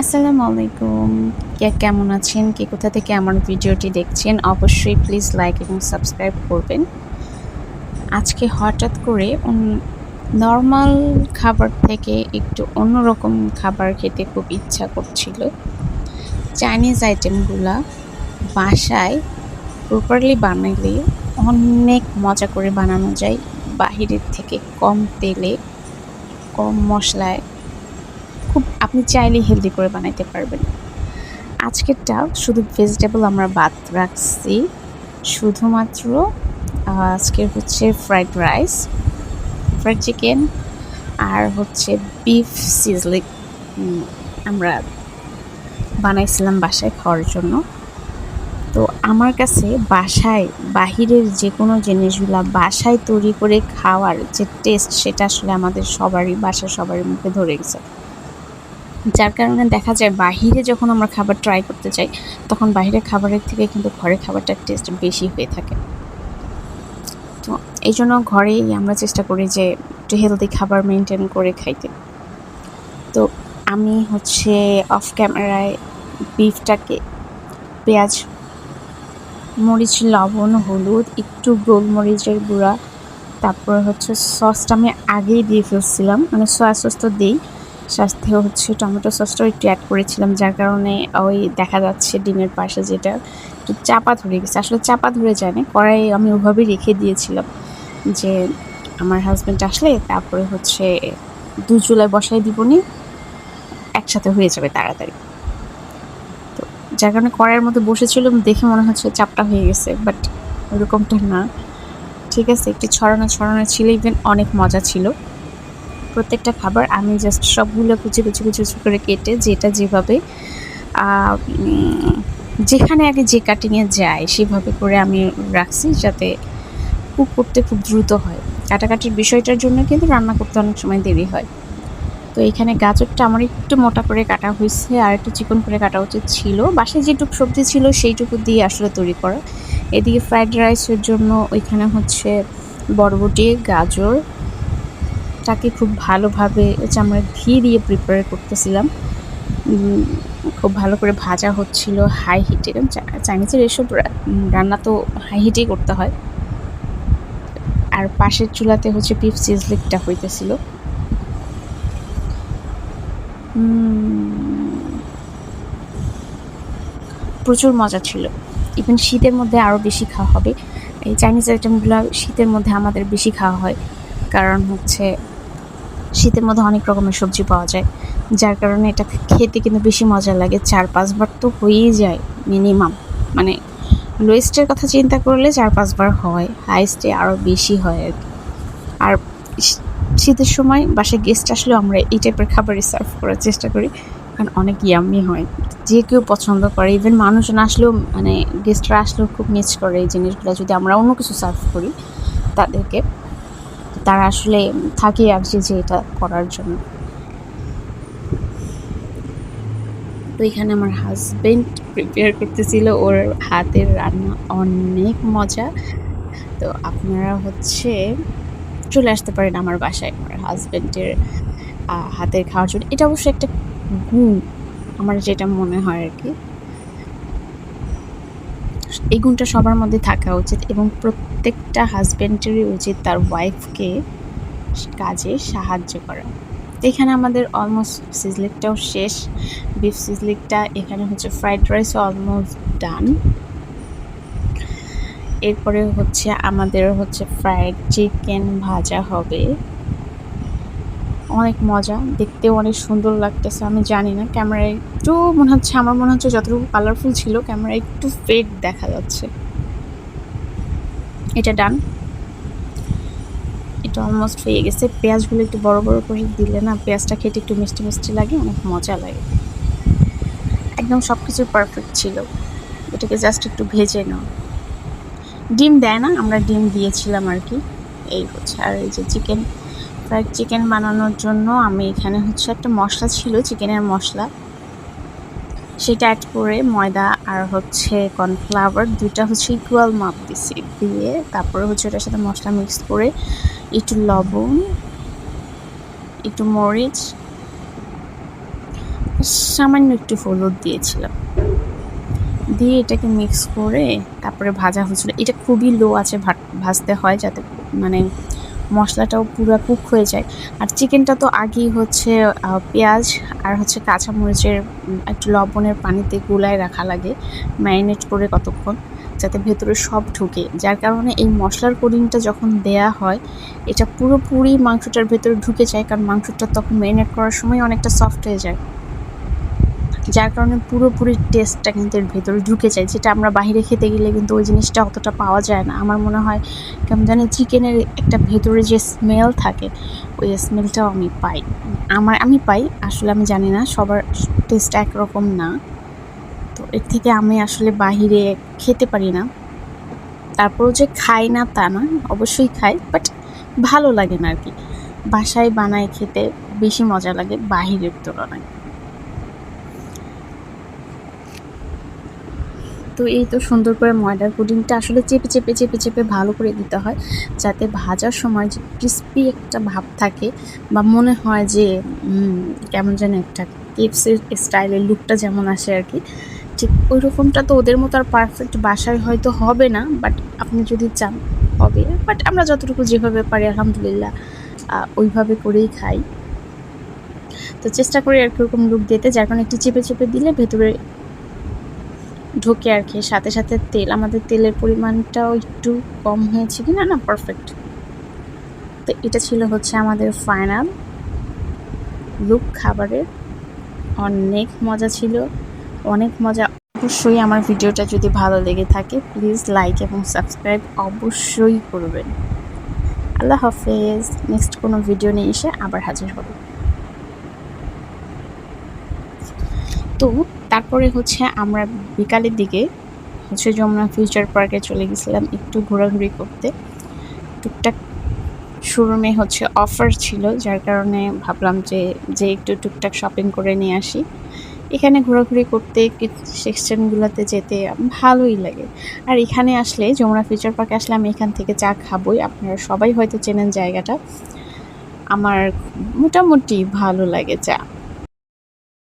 আসসালামু আলাইকুম। কে কেমন আছেন? কে কোথা থেকে আমার ভিডিওটি দেখছেন? অবশ্যই প্লিজ লাইক এবং সাবস্ক্রাইব করবেন। আজকে হঠাৎ করে নর্মাল খাবার থেকে একটু অন্যরকম খাবার খেতে খুব ইচ্ছা করছিল। চাইনিজ আইটেমগুলা বাসায় প্রপারলি বানালে অনেক মজা করে বানানো যায়। বাহিরের থেকে কম তেলে, কম মশলায় আপনি চাইলে হেলদি করে বানাইতে পারবেন। আজকেরটা শুধু ভেজিটেবল আমরা বাদ রাখছি। শুধুমাত্র আজকের হচ্ছে ফ্রাইড রাইস ফ্রাইড চিকেন আর হচ্ছে বিফ সিজলিক আমরা বানাইছিলাম বাসায় খাওয়ার জন্য। তো আমার কাছে বাসায় বাহিরের যে কোনো জিনিসগুলো বাসায় তৈরি করে খাওয়ার যে টেস্ট সেটা আসলে আমাদের সবারই বাসা সবারই মুখে ধরে গেছে। যার কারণে দেখা যায় বাহিরে যখন আমরা খাবার ট্রাই করতে চাই তখন বাহিরের খাবারের থেকে কিন্তু ঘরের খাবারটার টেস্ট বেশি হয়ে থাকে। তো এই জন্য ঘরেই আমরা চেষ্টা করি যে একটু হেলদি খাবার মেনটেন করে খাইতে। তো আমি হচ্ছে অফ ক্যামেরায় বিফটাকে পেঁয়াজ, মরিচ, লবণ, হলুদ, একটু গোলমরিচের গুঁড়া, তারপর হচ্ছে সসটা আমি আগেই দিয়ে ফেলছিলাম মানে সয়া সস তো দিই। সাথে হচ্ছে টমেটো সসটাও একটু অ্যাড করেছিলাম, যার কারণে ওই দেখা যাচ্ছে ডিমের পাশে যেটা একটু চাপা ধরে গেছে। আসলে চাপা ধরে যায় না কড়াই আমি ওভাবেই রেখে দিয়েছিলাম যে আমার হাজব্যান্ড আসলে তারপরে হচ্ছে দু চুলায় বসাই দিবনি একসাথে হয়ে যাবে তাড়াতাড়ি। তো যার কারণে কড়াইয়ের মধ্যে বসেছিলাম, দেখে মনে হচ্ছে চাপটা হয়ে গেছে বাট ওরকমটা না। ঠিক আছে, একটু ছড়ানো ছড়ানো ছিল ইভেন অনেক মজা ছিল। প্রত্যেকটা খাবার আমি জাস্ট সবগুলো কুচি কুচি কুচি কুচি করে কেটে যেটা যেভাবে যেখানে আগে যে কাটিংয়ে যায় সেভাবে করে আমি রাখছি যাতে কুক করতে খুব দ্রুত হয়। কাটাকাটির বিষয়টার জন্য কিন্তু রান্না করতে অনেক সময় দেরি হয়। তো এখানে গাজরটা আমার একটু মোটা করে কাটা হয়েছে, আর একটু চিকন করে কাটা উচিত ছিল। বাসায় যেটুকু সবজি ছিল সেইটুকু দিয়ে আসলে তৈরি করা। এদিকে ফ্রাইড রাইসের জন্য ওইখানে হচ্ছে বরবটি, গাজর তাকে খুব ভালোভাবে হচ্ছে আমরা ঘি দিয়ে প্রিপেয়ার করতেছিলাম। খুব ভালো করে ভাজা হচ্ছিল হাই হিটে চাইনিজের এসব রান্না তো হাই হিটেই করতে হয়। আর পাশের চুলাতে হচ্ছে পিফ সিজলিকটা হইতেছিল। প্রচুর মজা ছিল। ইভেন শীতের মধ্যে আরও বেশি খাওয়া হবে। এই চাইনিজ আইটেমগুলো শীতের মধ্যে আমাদের বেশি খাওয়া হয়। কারণ হচ্ছে শীতের মধ্যে অনেক রকমের সবজি পাওয়া যায়। যার কারণে এটা খেতে কিন্তু বেশি মজা লাগে। চার পাঁচবার তো হয়েই যায় মিনিমাম মানে লোয়েস্টের কথা চিন্তা করলে চার পাঁচবার হয় হাইস্টে আরও বেশি হয় আর কি। আর শীতের সময় বাসায় গেস্ট আসলেও আমরা এই টাইপের খাবারই সার্ভ করার চেষ্টা করি। কারণ অনেক ইয়াম্মি হয়। যে কেউ পছন্দ করে। ইভেন মানুষজন আসলেও মানে গেস্টরা আসলেও খুব মিস করে এই জিনিসগুলো। যদি আমরা অন্য কিছু সার্ভ করি তাদেরকে। তারা আসলে থাকে আসছে যে এটা করার জন্য। তো এখানে আমার হাজবেন্ড প্রিপেয়ার করতেছিল, ওর হাতের রান্না অনেক মজা। তো আপনারা হচ্ছে চলে আসতে পারেন আমার বাসায় আমার হাজব্যান্ডের হাতের খাওয়ার জন্য। এটা অবশ্যই একটা গুণ, আমার যেটা মনে হয় আর কি। এই গুণটা সবার মধ্যে থাকা উচিত এবং প্রত্যেকটা হাজব্যান্ডেরই উচিত তার ওয়াইফকে কাজে সাহায্য করা। এখানে আমাদের অলমোস্ট সিজলিকটাও শেষ। বিফ সিজলিকটা এখানে হচ্ছে ফ্রাইড রাইসও অলমোস্ট ডান এরপরে হচ্ছে আমাদের হচ্ছে ফ্রাইড চিকেন ভাজা হবে। অনেক মজা, দেখতেও অনেক সুন্দর লাগতেছে, আমি জানি না। ক্যামেরায় একটু মনে হচ্ছে, আমার মনে হচ্ছে যতটুকু কালারফুল ছিল, ক্যামেরায় একটু ফেড দেখা যাচ্ছে। এটা ডান এটা অলমোস্ট হয়ে গেছে। পেঁয়াজগুলো একটু বড় বড় করে দিলে না, পেঁয়াজটা খেতে একটু মিষ্টি মিষ্টি লাগে, অনেক মজা লাগে। একদম সব কিছু পারফেক্ট ছিল। এটাকে জাস্ট একটু ভেজে নাও। ডিম দেয় না, আমরা ডিম দিয়েছিলাম আর কি। এই হচ্ছে। আর এই যে চিকেন ফ্রাইড চিকেন বানানোর জন্য আমি এখানে হচ্ছে একটা মশলা ছিল, চিকেনের মশলা। সেটা অ্যাড করে ময়দা আর হচ্ছে কর্নফ্লাওয়ার দুইটা হচ্ছে ইকুয়াল মাপ দিছি দিয়ে তারপরে হচ্ছে ওটার সাথে মশলা মিক্স করে একটু লবণ, একটু মরিচ, সামান্য একটু হলুদ দিয়েছিলাম। দিয়ে এটাকে মিক্স করে তারপরে ভাজা হচ্ছিল। এটা খুবই লো আছে ভাজতে হয় যাতে মানে মশলাটাও পুরো কুক হয়ে যায়। আর চিকেনটা তো আগেই হচ্ছে পেঁয়াজ আর হচ্ছে কাঁচামরিচের একটু লবণের পানিতে গুলায় রাখা লাগে, ম্যারিনেট করে কতক্ষণ, যাতে ভেতরে সব ঢুকে। যার কারণে এই মশলার কোডিংটা যখন দেয়া হয়, এটা পুরোপুরি মাংসটার ভেতরে ঢুকে যায়, কারণ মাংসটা তখন ম্যারিনেট করার সময় অনেকটা সফট হয়ে যায়। যার কারণে পুরোপুরি টেস্টটা কিন্তু এর ভেতরে ঢুকে যায়, যেটা আমরা বাইরে খেতে গেলে কিন্তু ওই জিনিসটা অতটা পাওয়া যায় না। আমার মনে হয় কেমন জানি চিকেনের একটা ভেতরে যে স্মেল থাকে, ওই স্মেলটাও আমি পাই। আমার, আমি পাই, আসলে আমি জানি না, সবার টেস্ট একরকম না। তো এর থেকে আমি আসলে বাহিরে খেতে পারি না। তারপরও যে খাই না তা না, অবশ্যই খাই বাট ভালো লাগে না আর কি। বাসায় বানায় খেতে বেশি মজা লাগে, বাহিরের তুলনায়। তো এই তো সুন্দর করে ময়দার পুডিংটা আসলে চেপে চেপে চেপে চেপে ভালো করে দিতে হয়, যাতে ভাজার সময় যে ক্রিস্পি একটা ভাব থাকে বা মনে হয় যে কেমন যেন একটা কেপসের স্টাইলের লুকটা যেমন আসে আর কি, ঠিক ওই রকমটা তো ওদের মতো আর পারফেক্ট বাসায় হয়তো হবে না বাট আপনি যদি চান হবে বাট আমরা যতটুকু যেভাবে পারি আলহামদুলিল্লাহ ওইভাবে করেই খাই। তো চেষ্টা করি আর কি ওরকম লুক দিতে, যার কারণে একটু চেপে চেপে দিলে ভেতরে ঢোকে আর কি। সাথে সাথে তেল, আমাদের তেলের পরিমাণটাও একটু কম হয়েছে কি না না পারফেক্ট তো এটা ছিল হচ্ছে আমাদের ফাইনাল লুক খাবারের। অনেক মজা ছিল। অনেক মজা। অবশ্যই আমার ভিডিওটা যদি ভালো লেগে থাকে প্লিজ লাইক এবং সাবস্ক্রাইব অবশ্যই করবেন। আল্লাহ হাফেজ। নেক্সট কোনো ভিডিও নিয়ে এসে আবার হাজির হবে। তো তারপরে হচ্ছে আমরা বিকালের দিকে হচ্ছে যমুনা ফিউচার পার্কে চলে গেছিলাম একটু ঘোরাঘুরি করতে। টুকটাক শোরুমে হচ্ছে অফার ছিল, যার কারণে ভাবলাম যে যে একটু টুকটাক শপিং করে নিয়ে আসি। এখানে ঘোরাঘুরি করতে সেকশনগুলোতে যেতে ভালোই লাগে। আর এখানে আসলে যমুনা ফিউচার পার্কে আসলে আমি এখান থেকে চা খাবই, আপনারা সবাই হয়তো চেনেন জায়গাটা। আমার মোটামুটি ভালো লাগে চা।